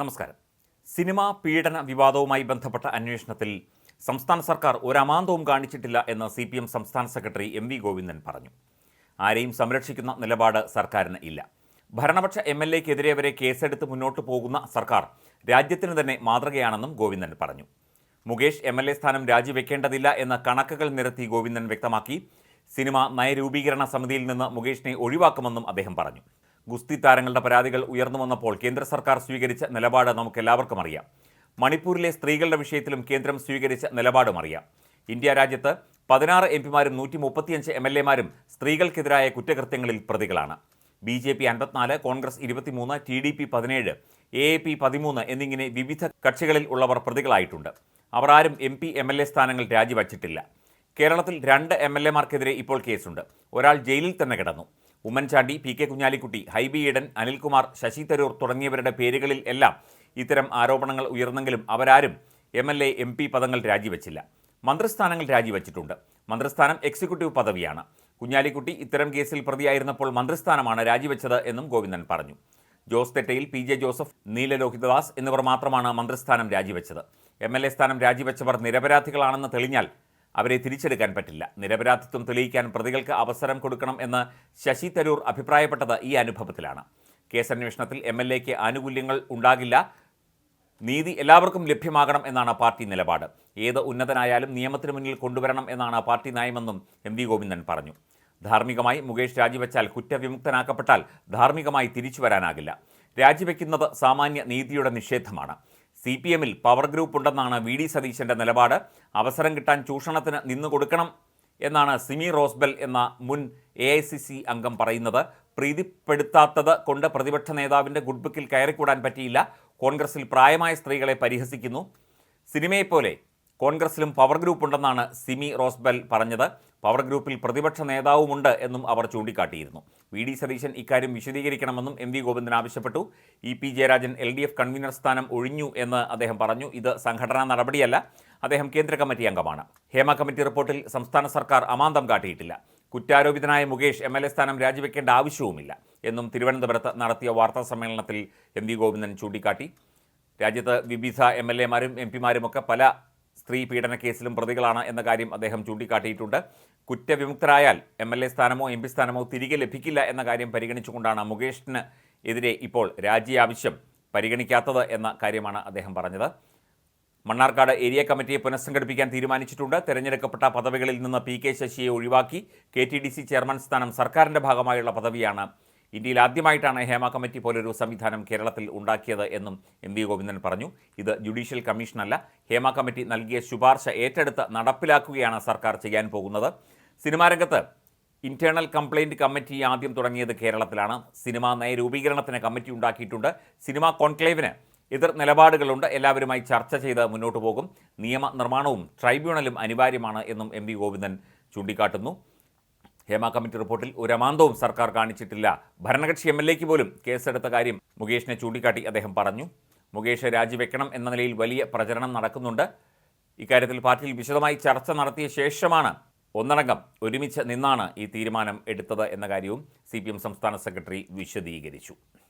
നമസ്കാരം. സിനിമാ പീഡന വിവാദവുമായി ബന്ധപ്പെട്ട അന്വേഷണത്തിൽ സംസ്ഥാന സർക്കാർ ഒരമാന്തവും കാണിച്ചിട്ടില്ല എന്ന് സി പി എം സംസ്ഥാന സെക്രട്ടറി എം വി ഗോവിന്ദൻ പറഞ്ഞു. ആരെയും സംരക്ഷിക്കുന്ന നിലപാട് സർക്കാരിന് ഇല്ല. ഭരണപക്ഷ എം എൽ എക്കെതിരെ വരെ കേസെടുത്ത് മുന്നോട്ട് പോകുന്ന സർക്കാർ രാജ്യത്തിന് തന്നെ മാതൃകയാണെന്നും ഗോവിന്ദൻ പറഞ്ഞു. മുകേഷ് എം എൽ എ സ്ഥാനം രാജിവെക്കേണ്ടതില്ല എന്ന കണക്കുകൾ നിരത്തി ഗോവിന്ദൻ വ്യക്തമാക്കി. സിനിമ നയരൂപീകരണ സമിതിയിൽ നിന്ന് മുകേഷിനെ ഒഴിവാക്കുമെന്നും അദ്ദേഹം പറഞ്ഞു. ഗുസ്തി താരങ്ങളുടെ പരാതികൾ ഉയർന്നു വന്നപ്പോൾ കേന്ദ്ര സർക്കാർ സ്വീകരിച്ച നിലപാട് നമുക്കെല്ലാവർക്കും അറിയാം. മണിപ്പൂരിലെ സ്ത്രീകളുടെ വിഷയത്തിലും കേന്ദ്രം സ്വീകരിച്ച നിലപാടും അറിയാം. ഇന്ത്യ രാജ്യത്ത് പതിനാറ് എം പിമാരും നൂറ്റി മുപ്പത്തിയഞ്ച് എം എൽ എമാരും സ്ത്രീകൾക്കെതിരായ കുറ്റകൃത്യങ്ങളിൽ പ്രതികളാണ്. ബി ജെ പി അൻപത്തിനാല് കോൺഗ്രസ് ഇരുപത്തിമൂന്ന് ടി ഡി പി പതിനേഴ് എ എ പി പതിമൂന്ന് എന്നിങ്ങനെ വിവിധ കക്ഷികളിൽ ഉള്ളവർ പ്രതികളായിട്ടുണ്ട്. അവർ ആരും M P M L A സ്ഥാനങ്ങൾ രാജിവച്ചിട്ടില്ല. കേരളത്തിൽ രണ്ട് എം എൽ എമാർക്കെതിരെ ഇപ്പോൾ കേസുണ്ട്. ഒരാൾ ജയിലിൽ തന്നെ കിടന്നു. ഉമ്മൻചാണ്ടി പി കെ കുഞ്ഞാലിക്കുട്ടി ഹൈബി ഈഡൻ അനിൽകുമാർ ശശി തരൂർ തുടങ്ങിയവരുടെ പേരുകളിൽ എല്ലാം ഇത്തരം ആരോപണങ്ങൾ ഉയർന്നെങ്കിലും അവരാരും M L A M P പദങ്ങൾ രാജിവെച്ചില്ല. മന്ത്രിസ്ഥാനങ്ങൾ രാജിവെച്ചിട്ടുണ്ട്. മന്ത്രിസ്ഥാനം എക്സിക്യൂട്ടീവ് പദവിയാണ്. കുഞ്ഞാലിക്കുട്ടി ഇത്തരം കേസിൽ പ്രതിയായിരുന്നപ്പോൾ മന്ത്രിസ്ഥാനമാണ് രാജിവെച്ചത് എന്നും ഗോവിന്ദൻ പറഞ്ഞു. ജോസ് തെറ്റയിൽ പി ജെ ജോസഫ് നീലലോഹിതദാസ് എന്നിവർ മാത്രമാണ് മന്ത്രിസ്ഥാനം രാജിവെച്ചത്. എം എൽ എ സ്ഥാനം രാജിവെച്ചവർ നിരപരാധികളാണെന്ന് തെളിഞ്ഞാൽ അവരെ തിരിച്ചെടുക്കാൻ പറ്റില്ല. നിരപരാധിത്വം തെളിയിക്കാൻ പ്രതികൾക്ക് അവസരം കൊടുക്കണം എന്ന് ശശി തരൂർ അഭിപ്രായപ്പെട്ടത് ഈ അനുഭവത്തിലാണ്. കേസന്വേഷണത്തിൽ എം എൽ എക്ക് ആനുകൂല്യങ്ങൾ ഉണ്ടാകില്ല. നീതി എല്ലാവർക്കും ലഭ്യമാകണം എന്നാണ് പാർട്ടി നിലപാട്. ഏത് ഉന്നതനായാലും നിയമത്തിന് മുന്നിൽ കൊണ്ടുവരണം എന്നാണ് പാർട്ടി നയമെന്നും എം വി ഗോവിന്ദൻ പറഞ്ഞു. ധാർമ്മികമായി മുകേഷ് രാജിവെച്ചാൽ കുറ്റവിമുക്തനാക്കപ്പെട്ടാൽ ധാർമ്മികമായി തിരിച്ചു വരാനാകില്ല രാജിവെക്കുന്നത് സാമാന്യ നീതിയുടെ നിഷേധമാണ്. സി പി എമ്മിൽ പവർ ഗ്രൂപ്പ് ഉണ്ടെന്നാണ് വി ഡി സതീശന്റെ നിലപാട്. അവസരം കിട്ടാൻ ചൂഷണത്തിന് നിന്നു കൊടുക്കണം എന്നാണ് സിമി റോസ്ബെൽ എന്ന മുൻ എ ഐ സി സി അംഗം പറയുന്നത്. പ്രീതിപ്പെടുത്താത്തത് കൊണ്ട് പ്രതിപക്ഷ നേതാവിന്റെ ഗുഡ് ബുക്കിൽ കയറിക്കൂടാൻ പറ്റിയില്ല. കോൺഗ്രസിൽ പ്രായമായ സ്ത്രീകളെ പരിഹസിക്കുന്നു. സിനിമയെപ്പോലെ കോൺഗ്രസിലും പവർ ഗ്രൂപ്പ് ഉണ്ടെന്നാണ് സിമി റോസ്ബെൽ പറഞ്ഞത്. പവർ ഗ്രൂപ്പിൽ പ്രതിപക്ഷ നേതാവുമുണ്ട് എന്നും അവർ ചൂണ്ടിക്കാട്ടിയിരുന്നു. വി ഡി സതീശൻ ഇക്കാര്യം വിശദീകരിക്കണമെന്നും എം വി ഗോവിന്ദൻ ആവശ്യപ്പെട്ടു. E P Jayarajan L D F convener സ്ഥാനം ഒഴിഞ്ഞു എന്ന് അദ്ദേഹം പറഞ്ഞു. ഇത് സംഘടനാ നടപടിയല്ല അദ്ദേഹം കേന്ദ്ര കമ്മിറ്റി അംഗമാണ്. ഹേമ കമ്മിറ്റി റിപ്പോർട്ടിൽ സംസ്ഥാന സർക്കാർ അമാന്തം കാട്ടിയിട്ടില്ല. കുറ്റാരോപിതനായ മുകേഷ് എം എൽ എ സ്ഥാനം രാജിവെക്കേണ്ട ആവശ്യവുമില്ല എന്നും തിരുവനന്തപുരത്ത് നടത്തിയ വാർത്താ സമ്മേളനത്തിൽ എം വി ഗോവിന്ദൻ ചൂണ്ടിക്കാട്ടി. രാജ്യത്ത് വിവിധ എം എൽ എമാരും എം പിമാരുമൊക്കെ പല സ്ത്രീ പീഡന കേസിലും പ്രതികളാണ് എന്ന കാര്യം അദ്ദേഹം ചൂണ്ടിക്കാട്ടിയിട്ടുണ്ട്. കുറ്റവിമുക്തരായാൽ എം എൽ എ സ്ഥാനമോ എം പി സ്ഥാനമോ തിരികെ ലഭിക്കില്ല എന്ന കാര്യം പരിഗണിച്ചുകൊണ്ടാണ് മുകേഷിന് എതിരെ ഇപ്പോൾ രാജി ആവശ്യം പരിഗണിക്കാത്തത് എന്ന കാര്യമാണ് അദ്ദേഹം പറഞ്ഞത്. മണ്ണാർക്കാട് ഏരിയ കമ്മിറ്റിയെ പുനഃസംഘടിപ്പിക്കാൻ തീരുമാനിച്ചിട്ടുണ്ട്. തെരഞ്ഞെടുക്കപ്പെട്ട പദവികളിൽ നിന്ന് പി കെ ശശിയെ ഒഴിവാക്കി K T D C chairman സ്ഥാനം സർക്കാരിന്റെ ഭാഗമായുള്ള പദവിയാണ് ഇന്ത്യയിൽ ആദ്യമായിട്ടാണ് ഹേമ കമ്മിറ്റി പോലൊരു സംവിധാനം കേരളത്തിൽ ഉണ്ടാക്കിയത് എന്നും എം വി ഗോവിന്ദൻ പറഞ്ഞു. ഇത് ജുഡീഷ്യൽ കമ്മീഷനല്ല. ഹേമ കമ്മിറ്റി നൽകിയ ശുപാർശ ഏറ്റെടുത്ത് നടപ്പിലാക്കുകയാണ് സർക്കാർ ചെയ്യാൻ പോകുന്നത്. സിനിമാ രംഗത്ത് ഇന്റേണൽ കംപ്ലയിന്റ് കമ്മിറ്റി ആദ്യം തുടങ്ങിയത് കേരളത്തിലാണ്. സിനിമാ നയരൂപീകരണത്തിന് കമ്മിറ്റി ഉണ്ടാക്കിയിട്ടുണ്ട്. സിനിമാ കോൺക്ലേവിന് എതിർ നിലപാടുകളുണ്ട്. എല്ലാവരുമായി ചർച്ച ചെയ്ത് മുന്നോട്ട് പോകും. നിയമനിർമ്മാണവും ട്രൈബ്യൂണലും അനിവാര്യമാണ് എന്നും എം വി ഗോവിന്ദൻ ചൂണ്ടിക്കാട്ടുന്നു. ഹേമ കമ്മിറ്റി റിപ്പോർട്ടിൽ ഒരമാന്തവും സർക്കാർ കാണിച്ചിട്ടില്ല. ഭരണകക്ഷി എം എൽ എക്ക് പോലും കേസെടുത്ത കാര്യം മുകേഷിനെ ചൂണ്ടിക്കാട്ടി അദ്ദേഹം പറഞ്ഞു. മുകേഷ് രാജിവെക്കണം എന്ന നിലയിൽ വലിയ പ്രചരണം നടക്കുന്നുണ്ട്. ഇക്കാര്യത്തിൽ പാർട്ടിയിൽ വിശദമായി ചർച്ച നടത്തിയ ശേഷമാണ് ഒന്നടങ്കം ഒരുമിച്ച് നിന്നാണ് ഈ തീരുമാനം എടുത്തത് എന്ന കാര്യവും സി സംസ്ഥാന സെക്രട്ടറി വിശദീകരിച്ചു.